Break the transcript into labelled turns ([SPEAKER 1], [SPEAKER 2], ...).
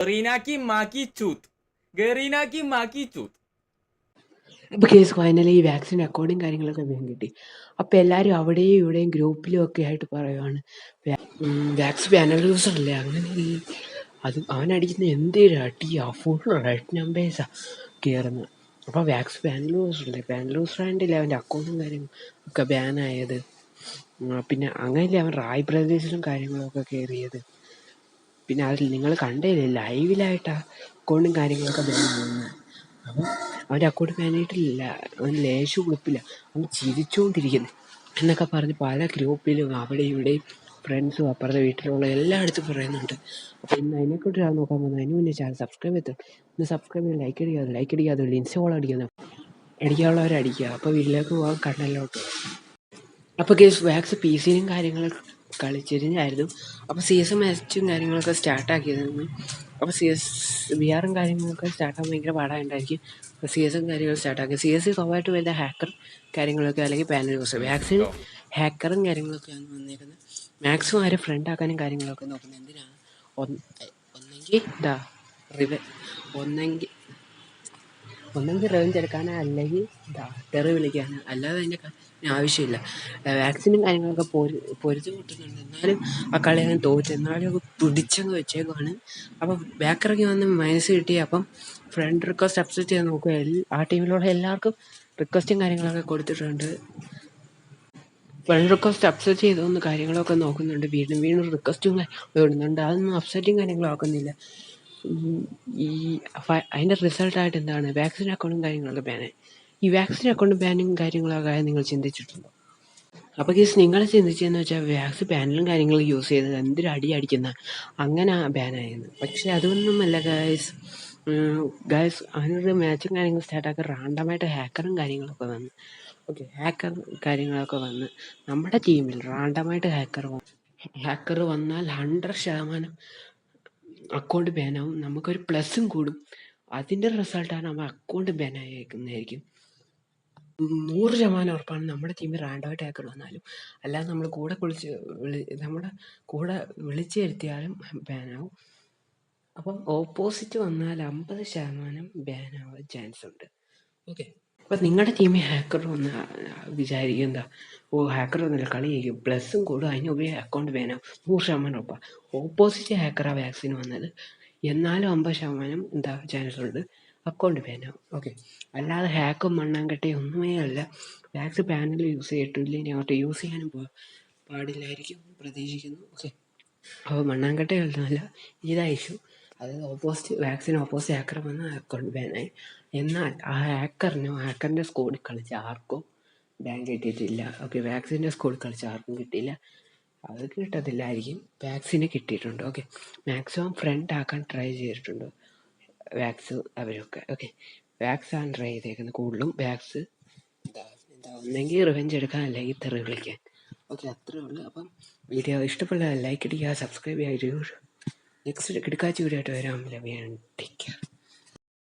[SPEAKER 1] ഗറീനാക്കി മാക്കി ചൂത്ത്. ഗറീനാക്കി മാക്കി ചൂത്ത്.
[SPEAKER 2] അപ്പോൾ കേസ് ഫൈനലി ഈ വാക്സിൻ അക്കൗണ്ടും കാര്യങ്ങളൊക്കെ വേഗം കിട്ടി. അപ്പോൾ എല്ലാവരും അവിടെയും ഇവിടെയും ഗ്രൂപ്പിലും ഒക്കെ ആയിട്ട് പറയുവാണ് വാക്സ് പാനൽ യൂസർ അല്ലേ? അങ്ങനെ അത് അവനടിക്കുന്ന എന്തൊരു അടി അഫോർഡ് അടി നമ്പേഴ്സാ കയറുന്നത് അപ്പോൾ വാക്സ് പാനൽ യൂസർ അല്ലേ? പാനൽ യൂസർ ആയിട്ടില്ലേ അവന്റെ അക്കൗണ്ടും കാര്യങ്ങളും ഒക്കെ ബാനായത് പിന്നെ അങ്ങനെയല്ലേ അവൻ റായ് പ്രദേശിലും കാര്യങ്ങളൊക്കെ കയറിയത് പിന്നെ അതിൽ നിങ്ങൾ കണ്ടില്ലേ ലൈവിലായിട്ടാ അക്കൗണ്ടും കാര്യങ്ങളൊക്കെ ചെയ്യുന്നത് അപ്പം അവന്റെ അക്കൗണ്ട് മാനേജിട്ടില്ല അവൻ ലേശം ഉളുപ്പില്ല അവൻ ചിരിച്ചുകൊണ്ടിരിക്കുന്നു എന്നൊക്കെ പറഞ്ഞ് പല ഗ്രൂപ്പിലും അവിടെ ഇവിടെയും ഫ്രണ്ട്സും അപ്പുറത്തെ വീട്ടിലുള്ള എല്ലായിടത്തും പറയുന്നുണ്ട്. അപ്പോൾ ഇന്ന് അതിനെക്കുറിച്ചാണ് നോക്കാൻ പോകുന്നത് അതിന് മുന്നേ ചാനൽ സബ്സ്ക്രൈബ് ചെയ്തു. ഒന്ന് സബ്സ്ക്രൈബ് ചെയ്ത് ലൈക്ക് അടിക്കാതെ ലൈക്ക് അടിക്കാതെ ഇൻസ്റ്റോൾ അടിക്കുന്നു അടിക്കാനുള്ളവരടിക്കുക അപ്പോൾ വീട്ടിലേക്ക് പോകാൻ കണ്ണല്ലോട്ട് അപ്പോൾ കേസ് വാക്സ് പി സിയിലും കാര്യങ്ങളൊക്കെ കളിച്ചിരുന്നായിരുന്നു അപ്പോൾ സി എസ് മാച്ചും കാര്യങ്ങളൊക്കെ സ്റ്റാർട്ടാക്കിയതായിരുന്നു അപ്പോൾ സി എസ് ബി ആറും കാര്യങ്ങളൊക്കെ സ്റ്റാർട്ടാകാൻ ഭയങ്കര പാടായിട്ടുണ്ടായിരിക്കും അപ്പോൾ സി എസും കാര്യങ്ങൾ സ്റ്റാർട്ടാക്കി സി എസ് സ്വഭാവമായിട്ട് വരുന്ന ഹാക്കർ കാര്യങ്ങളൊക്കെ അല്ലെങ്കിൽ പാനൽ യൂസ് വാക്സിൻ ഹാക്കറും കാര്യങ്ങളൊക്കെയാണ് വന്നേക്കുന്നത്. മാക്സിമം ആരെ ഫ്രണ്ട് ആക്കാനും കാര്യങ്ങളൊക്കെ നോക്കുന്നത്. എന്തിനാണ് ഒന്ന് ഒന്നെങ്കിൽ ഇതാ റിവ ഒന്നെങ്കിൽ ഒന്നെങ്കിൽ റേഞ്ച് എടുക്കാനോ അല്ലെങ്കിൽ തെറി വിളിക്കാനോ. അല്ലാതെ അതിന്റെ ആവശ്യമില്ല. വാക്സിനും കാര്യങ്ങളൊക്കെ പൊരു പൊരുതി കൂട്ടുന്നുണ്ട്. എന്നാലും ആ കളി ഞാൻ തോറ്റു. എന്നാലും അത് പിടിച്ചങ്ങ് വെച്ചേക്കുവാണ്. അപ്പം ബാക്കിറങ്ങി വന്ന് മൈനസ് കിട്ടി. അപ്പം ഫ്രണ്ട് റിക്വസ്റ്റ് അക്സെപ്റ്റ് ചെയ്ത് നോക്കുക. ആ ടീമിലുള്ള എല്ലാവർക്കും റിക്വസ്റ്റും കാര്യങ്ങളൊക്കെ കൊടുത്തിട്ടുണ്ട്. ഫ്രണ്ട് റിക്വസ്റ്റ് അപ്സെറ്റ് ചെയ്തോന്ന് കാര്യങ്ങളൊക്കെ നോക്കുന്നുണ്ട്. വീണ്ടും വീണ്ടും റിക്വസ്റ്റും ഇടുന്നുണ്ട്. അതൊന്നും അപ്സെറ്റും കാര്യങ്ങളും ആക്കുന്നില്ല. ഈ അതിന്റെ റിസൾട്ടായിട്ട് എന്താണ്? വാക്സിൻ അക്കൗണ്ടും കാര്യങ്ങളൊക്കെ ബാൻ ഈ വാക്സിൻ അക്കൗണ്ട് ബാനും കാര്യങ്ങളൊക്കെ നിങ്ങൾ ചിന്തിച്ചിട്ടുണ്ടോ? അപ്പോൾ കേസ് നിങ്ങൾ ചിന്തിച്ചതെന്ന് വെച്ചാൽ വാക്സിൻ ബാനിലും കാര്യങ്ങളും യൂസ് ചെയ്തത് എന്തൊരു അടി അടിക്കുന്ന? അങ്ങനെ ബാനായിരുന്നു പക്ഷേ അതൊന്നുമല്ല ഗായ്സ് ഗായ്സ് അതിനൊരു മാച്ചും കാര്യങ്ങളും സ്റ്റാർട്ടാക്കി റാൻഡമായിട്ട് ഹാക്കറും കാര്യങ്ങളൊക്കെ വന്ന്. ഓക്കെ ഹാക്കർ കാര്യങ്ങളൊക്കെ വന്ന്. നമ്മുടെ ടീമിൽ റാൻഡമായിട്ട് ഹാക്കർ ഹാക്കർ വന്നാൽ ഹൺഡ്രഡ് ശതമാനം അക്കൗണ്ട് ബാനാവും നമുക്കൊരു പ്ലസും കൂടും. അതിന്റെ റിസൾട്ടാണ് നമ്മൾ അക്കൗണ്ട് ബാനായിരിക്കുന്നതായിരിക്കും നൂറ് ശതമാനം ഉറപ്പാണ് നമ്മുടെ ടീമിൽ റാൻഡമായിട്ട് ഹാക്കർ വന്നാലും. അല്ലാതെ നമ്മൾ കൂടെ കുളിച്ച് വിളി നമ്മുടെ കൂടെ വിളിച്ചു വരുത്തിയാലും ബാനാവും അപ്പം ഓപ്പോസിറ്റ് വന്നാൽ അമ്പത് ശതമാനം ബാനാവാൻ ചാൻസ് ഉണ്ട്. ഓക്കെ അപ്പം നിങ്ങളുടെ ടീമിൽ ഹാക്കർ വന്ന് വിചാരിക്കുക എന്താ? ഓ ഹാക്കർ വന്നില്ല കളി ജയിക്കും പ്ലസ്സും കൂടും. അതിനുപരി അക്കൗണ്ട് വേണം. നൂറ് ശതമാനം ഉറപ്പാണ് ഓപ്പോസിറ്റ് ഹാക്കറാണ് വാക്സിൻ വന്നത്. എന്നാലും അമ്പത് ശതമാനം എന്താ ചാൻസ് ഉണ്ട് അക്കൗണ്ട് വേണം. ഓക്കെ അല്ലാതെ ഹാക്കും മണ്ണാങ്കട്ടയും ഒന്നുമേ അല്ല. വാക്സ് പാനൽ യൂസ് ചെയ്തിട്ടില്ല ഇനി അങ്ങോട്ട് യൂസ് ചെയ്യാനും പാടില്ലായിരിക്കും. പ്രതീക്ഷിക്കുന്നു. ഓക്കെ അപ്പോൾ മണ്ണാങ്കട്ടയല്ല ഇതാ അത് ഓപ്പോസിറ്റ് വാക്സിൻ ഓപ്പോസിറ്റ് ഹാക്കർ വന്ന് അക്കൗണ്ട് ബാനായി എന്നാൽ ആ ഹാക്കറിനോ ഹാക്കറിന്റെ സ്കോഡിൽ കളിച്ച ആർക്കും ബാൻ കിട്ടിയിട്ടില്ല. ഓക്കെ വാക്സിന്റെ സ്കോഡിൽ കളിച്ച ആർക്കും കിട്ടിയില്ല. അത് കിട്ടത്തില്ലായിരിക്കും. വാക്സിന് കിട്ടിയിട്ടുണ്ട്. ഓക്കെ മാക്സിമം ഫ്രണ്ട് ആക്കാൻ ട്രൈ ചെയ്തിട്ടുണ്ട് വാക്സ് അവരൊക്കെ. ഓക്കെ വാക്സ് ആണ് ട്രൈ ചെയ്തേക്കുന്നത്. കൂടുതലും വാക്സ് എന്താ ഒന്നെങ്കിൽ റിവെഞ്ച് എടുക്കാൻ അല്ലെങ്കിൽ തെറി വിളിക്കാൻ. ഓക്കെ അത്രേ ഉള്ളൂ. അപ്പം വീഡിയോ ഇഷ്ടപ്പെട്ട ലൈക്ക് അടിക്കുക സബ്സ്ക്രൈബ് ചെയ്യുക. നെക്സ്റ്റ് കിടക്കാച്ചി വീടായിട്ട് വരാം ലവ് ടേക്ക് കെയർ